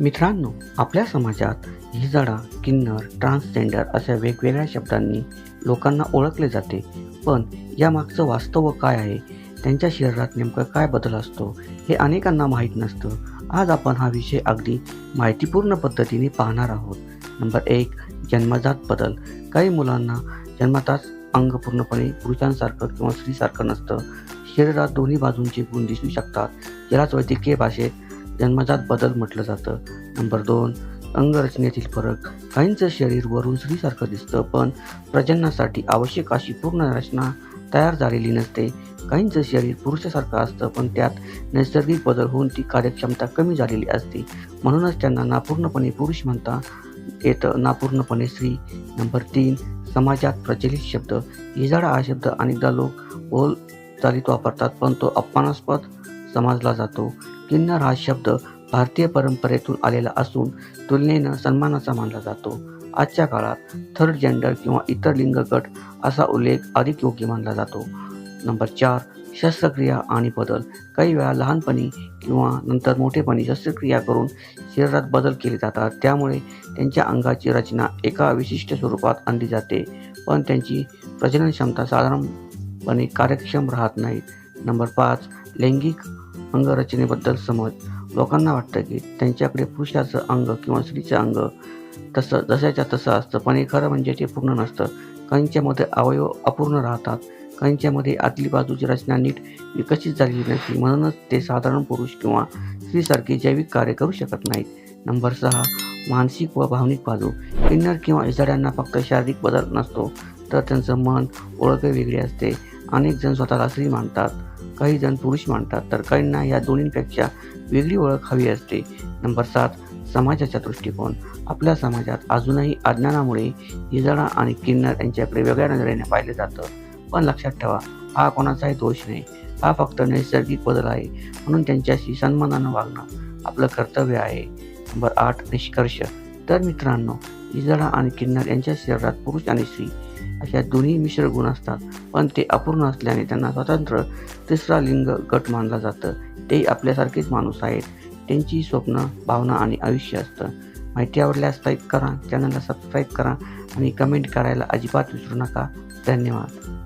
मित्रांनो आपल्या समाजात हिजडा किन्नर ट्रान्सजेंडर अशा वेगवेगळ्या शब्दांनी लोकांना ओळखले जाते. पण यामागचं वास्तव काय आहे? त्यांच्या शरीरात नेमकं काय बदल असतो? हे अनेकांना माहीत नसतं. आज आपण हा विषय अगदी माहितीपूर्ण पद्धतीने पाहणार आहोत. नंबर एक जन्मजात बदल. काही मुलांना जन्मताच अंग पूर्णपणे पुरुषांसारखं किंवा स्त्रीसारखं नसतं. शरीरात दोन्ही बाजूंचे गुण दिसू शकतात. यालाच वैद्यकीय भाषेत जन्मजात बदल म्हटलं जातं. नंबर दोन अंगरचनेतील फरक. काहींचं शरीर वरून स्त्रीसारखं दिसतं पण प्रजननासाठी आवश्यक अशी पूर्ण रचना तयार झालेली नसते. काहींचं शरीर पुरुषासारखं असतं पण त्यात नैसर्गिक बदल होऊन ती कार्यक्षमता कमी झालेली असते. म्हणूनच त्यांना नापूर्णपणे पुरुष म्हणता येतं. नापूर्णपणे स्त्री. नंबर तीन समाजात प्रचलित शब्द. इजाडा हा शब्द अनेकदा लोक बोल चालीत वापरतात पण तो अपमानास्पद समजला जातो. किन्नर हा शब्द भारतीय परंपरेतून आलेला असून तुलनेनं सन्मानाचा मानला जातो. आजच्या काळात थर्ड जेंडर किंवा इतर लिंग गट असा उल्लेख अधिक योग्य मानला जातो. नंबर चार शस्त्रक्रिया आणि बदल. काही वेळा लहानपणी किंवा नंतर मोठेपणी शस्त्रक्रिया करून शरीरात बदल केले जातात. त्यामुळे त्यांच्या अंगाची रचना एका विशिष्ट स्वरूपात आणली जाते पण त्यांची प्रजनन क्षमता साधारणपणे कार्यक्षम राहत नाही. नंबर पाच लैंगिक अंगरचनेबद्दल समज. लोकांना वाटतं की त्यांच्याकडे पुरुषाचं अंग किंवा स्त्रीचं अंग तसं जशाच्या तसं असतं पण हे खरं म्हणजे ते पूर्ण नसतं. काहींच्यामध्ये अवयव अपूर्ण राहतात. काहींच्यामध्ये आतली बाजूची रचना नीट विकसित झालेली नसते. म्हणूनच ते साधारण पुरुष किंवा स्त्रीसारखे जैविक कार्य करू शकत नाहीत. नंबर सहा मानसिक व भावनिक बाजू. किन्नर किंवा इजाड्यांना फक्त शारीरिक बदल नसतो तर त्यांचं मन ओळख वेगळी असते. अनेक जण स्वतःला स्त्री मानतात काही जण पुरुष मानतात तर काहींना या दोन्हींपेक्षा वेगळी ओळख हवी असते. नंबर सात समाजाचा दृष्टिकोन. आपल्या समाजात अजूनही अज्ञानामुळे इजाडा आणि किन्नर यांच्याकडे वेगळ्या नजरेने पाहिलं जातं. पण लक्षात ठेवा हा कोणाचाही दोष नाही. हा फक्त नैसर्गिक बदल आहे म्हणून त्यांच्याशी सन्मानानं वागणं आपलं कर्तव्य आहे. नंबर आठ निष्कर्ष. तर मित्रांनो इजडा आणि किन्नर यांच्या शरीरात पुरुष आणि स्त्री अशा दोन्ही मिश्र गुण असतात. पण ते अपूर्ण असल्याने त्यांना स्वतंत्र तिसरा लिंग गट मानलं जातं. ते आपल्यासारखेच माणूस आहेत. त्यांची स्वप्न भावना आणि आयुष्य असतं. माहिती आवडल्यास लाईक करा. चॅनलला सबस्क्राईब करा आणि कमेंट करायला अजिबात विसरू नका. धन्यवाद.